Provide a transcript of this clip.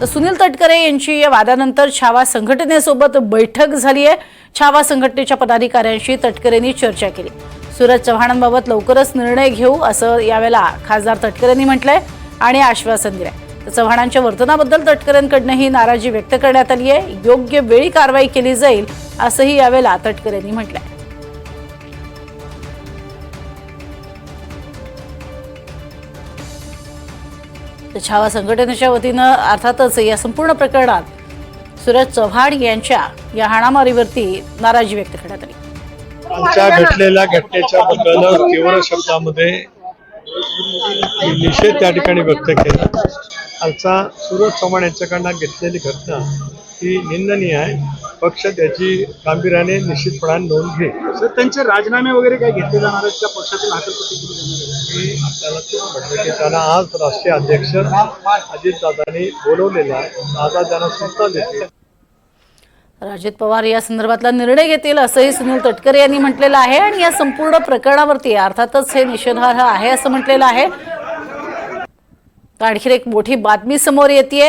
तर सुनील तटकरे यांची या वादानंतर छावा संघटनेसोबत बैठक झाली आहे. छावा संघटनेच्या पदाधिकाऱ्यांशी तटकरेंनी चर्चा केली. सूरज चव्हाणांबाबत लवकरच निर्णय घेऊ असं यावेळेला खासदार तटकरेंनी म्हटलंय आणि आश्वासन दिलंय. तर चव्हाणांच्या वर्तनाबद्दल तटकरेंकडनंही नाराजी व्यक्त करण्यात आली आहे योग्य वेळी कारवाई केली जाईल असंही यावेळेला तटकरेंनी म्हटलंय. तर छावा संघटनेच्या वतीनं अर्थातच या संपूर्ण प्रकरणात सूरज चव्हाण यांच्या या हाणामारीवरती नाराजी व्यक्त करण्यात आली. आमच्या घडलेल्या घटनेच्या बद्दल तीव्र शब्दामध्ये निषेध त्या ठिकाणी व्यक्त केला. आजचा सूरज चव्हाण यांच्याकडनं घेतलेली घटना ही निंदनीय आहे. पक्ष त्याची गांभीर्याने निश्चितपणाने नोंद घेईल. सर त्यांचे राजीनामे वगैरे काय घेतले जाणार आहेत? जाणार आहे? मी आपल्याला तेच म्हटलं की त्यांना आज राष्ट्रीय अध्यक्ष अजितदादांनी बोलवलेलं आहे दादा त्यांना सूचना देतील. अजित पवार या संदर्भातला निर्णय घेतील असंही सुनील तटकरे यांनी म्हटलेलं आहे आणि या संपूर्ण प्रकरणावरती अर्थातच हे निषेधार्ह आहे असं म्हटलेलं आहे. आणखी एक मोठी बातमी समोर येते